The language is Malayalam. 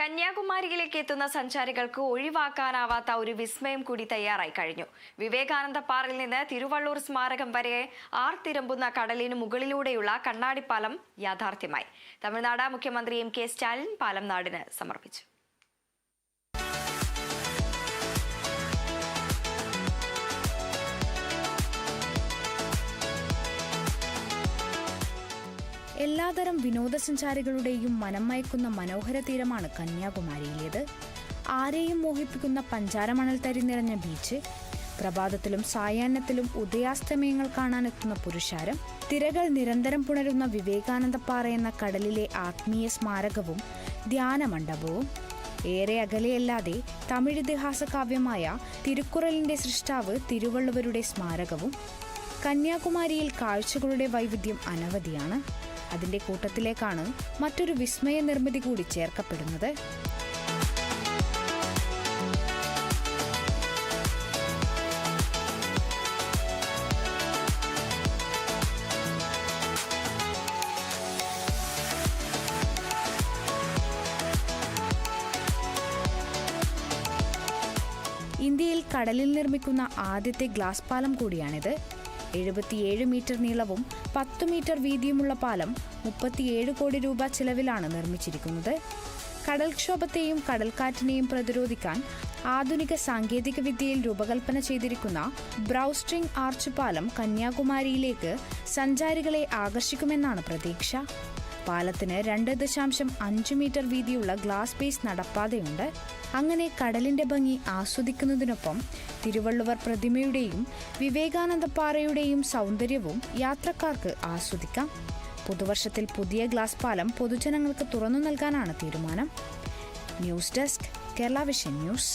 കന്യാകുമാരിയിലേക്ക് എത്തുന്ന സഞ്ചാരികൾക്ക് ഒഴിവാക്കാനാവാത്ത ഒരു വിസ്മയം കൂടി തയ്യാറായി കഴിഞ്ഞു. വിവേകാനന്ദ പാറയിൽ നിന്ന് തിരുവള്ളൂർ സ്മാരകം വരെ ആർത്തിരമ്പുന്ന കടലിന് മുകളിലൂടെയുള്ള കണ്ണാടിപ്പാലം യാഥാർത്ഥ്യമായി. തമിഴ്നാട് മുഖ്യമന്ത്രി എം കെ സ്റ്റാലിൻ പാലം നാടിന് സമർപ്പിച്ചു. എല്ലാതരം വിനോദസഞ്ചാരികളുടെയും മനം മയക്കുന്ന മനോഹര തീരമാണ് കന്യാകുമാരിയിലേത്. ആരെയും മോഹിപ്പിക്കുന്ന പഞ്ചാരമണൽ തരി നിറഞ്ഞ ബീച്ച് പ്രഭാതത്തിലും സായാഹ്നത്തിലും ഉദയാസ്തമയങ്ങൾ കാണാനെത്തുന്ന പുരുഷാരം തിരകൾ നിരന്തരം പുണരുന്ന വിവേകാനന്ദപ്പാറ എന്ന കടലിലെ ആത്മീയ സ്മാരകവും ധ്യാനമണ്ഡപവും. ഏറെ അകലെയല്ലാതെ തമിഴ് ഇതിഹാസ കാവ്യമായ തിരുക്കുറലിന്റെ സൃഷ്ടാവ് തിരുവള്ളുവരുടെ സ്മാരകവും കന്യാകുമാരിയിൽ കാഴ്ചകളുടെ വൈവിധ്യം അനവധിയാണ്. അതിന്റെ കൂട്ടത്തിലേക്കാണ് മറ്റൊരു വിസ്മയ നിർമ്മിതി കൂടി ചേർക്കപ്പെടുന്നത്. ഇന്ത്യയിൽ കടലിൽ നിർമ്മിക്കുന്ന ആദ്യത്തെ ഗ്ലാസ് പാലം കൂടിയാണിത്. എഴുപത്തിയേഴ് മീറ്റർ നീളവും പത്ത് മീറ്റർ വീതിയുമുള്ള പാലം മുപ്പത്തിയേഴ് കോടി രൂപ ചിലവിലാണ് നിർമ്മിച്ചിരിക്കുന്നത്. കടൽക്ഷോഭത്തെയും കടൽക്കാറ്റിനെയും പ്രതിരോധിക്കാൻ ആധുനിക സാങ്കേതിക വിദ്യയിൽ രൂപകൽപ്പന ചെയ്തിരിക്കുന്ന ബ്രൗസ്ട്രിംഗ് ആർച്ച് പാലം കന്യാകുമാരിയിലേക്ക് സഞ്ചാരികളെ ആകർഷിക്കുമെന്നാണ് പ്രതീക്ഷ. പാലത്തിന് രണ്ട് ദശാംശം അഞ്ച് മീറ്റർ വീതിയുള്ള ഗ്ലാസ് ബേസ് നടപ്പാതയുണ്ട്. അങ്ങനെ കടലിന്റെ ഭംഗി ആസ്വദിക്കുന്നതിനൊപ്പം തിരുവള്ളുവർ പ്രതിമയുടെയും വിവേകാനന്ദപ്പാറയുടെയും സൗന്ദര്യവും യാത്രക്കാർക്ക് ആസ്വദിക്കാം. പുതുവർഷത്തിൽ പുതിയ ഗ്ലാസ് പാലം പൊതുജനങ്ങൾക്ക് തുറന്നു നൽകാനാണ് തീരുമാനം. News desk Kerala vision news.